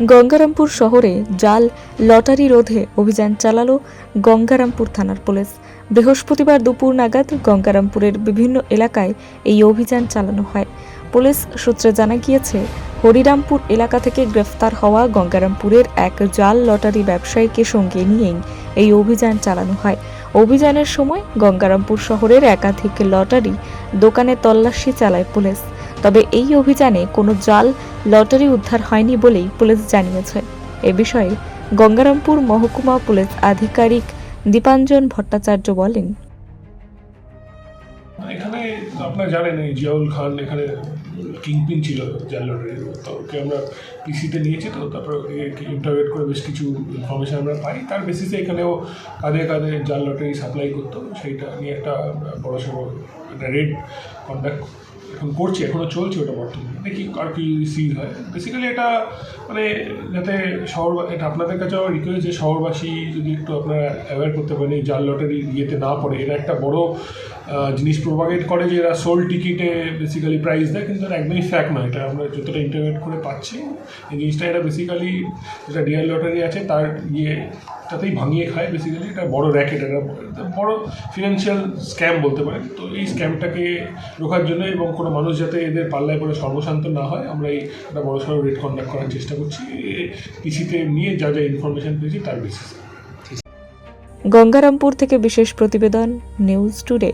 গঙ্গারামপুর শহরে জাল লটারি রোধে অভিযান চালালো গঙ্গারামপুর থানার পুলিশ। বৃহস্পতিবার দুপুর নাগাদ গঙ্গারামপুরের বিভিন্ন এলাকায় এই অভিযান চালানো হয়। পুলিশ সূত্রে জানা গিয়েছে, হরিরামপুর এলাকা থেকে গ্রেফতার হওয়া গঙ্গারামপুরের এক জাল লটারি ব্যবসায়ীকে সঙ্গে নিয়েই এই অভিযান চালানো হয়। অভিযানের সময় গঙ্গারামপুর শহরের একাধিক লটারি দোকানে তল্লাশি চালায় পুলিশ। তবে এই অভিযানে কোনো জাল লটারি উদ্ধার হয়নি বলেই পুলিশ জানিয়েছে। এ বিষয়ে গঙ্গারামপুর মহকুমা পুলিশ আধিকারিক দীপাঞ্জন ভট্টাচার্য বলেন। এখানে আপনারা জানেন এই জিয়াউল খান এখানে কিংপিন ছিল জাল লটারির ওকে আমরা পিসিতে নিয়েছি, তো তারপর ওকে ইন্টারভিউ করে বেশ কিছু ইনফরমেশন আমরা পাই। তার বেসিসে এখানেও কাঁধে কাঁধে জাল লটারি সাপ্লাই করতো, সেইটা নিয়ে একটা বড় সড়ো একটা রেড কন্ডাক্ট এখন করছি এখনও চলছে ওটা বর্তমানে। দেখি আর কি সিল হয়। বেসিক্যালি এটা মানে যাতে শহর এটা আপনাদের কাছে আমার রিকোয়েস্ট যে শহরবাসী যদি একটু আপনারা অ্যাওয়্যার করতে পারেন এই জাল লটারি ইয়েতে না পড়ে। এরা একটা বড় জিনিস প্রোভাগেট করে যে এরা সোল টিকিটে বেসিক্যালি প্রাইস দেয়, কিন্তু এটা একদমই ফ্যাক নয়। এটা আমরা যতটা ইন্টারনেট করে পাচ্ছি, এই জিনিসটা এটা বেসিক্যালি যেটা ডিয়ার লটারি আছে, তার ইয়ে তাতেই ভাঙিয়ে খায় বেসিক্যালি এটা বড় র্যাকেট এটা বড় ফিনান্সিয়াল স্ক্যাম বলতে পারেন। তো এই স্ক্যামটাকে রোখার জন্য এবং কোনো মানুষ যাতে এদের পাল্লায় পড়ে সর্বশান্ত না হয়, আমরা এই একটা বড় সড়ো রেট কন্ডাক্ট করার চেষ্টা করছি। পিসিতে নিয়ে যা যা ইনফরমেশন পেয়েছি, তার বেসিসে গঙ্গারামপুর থেকে বিশেষ প্রতিবেদন নিউজ টুডে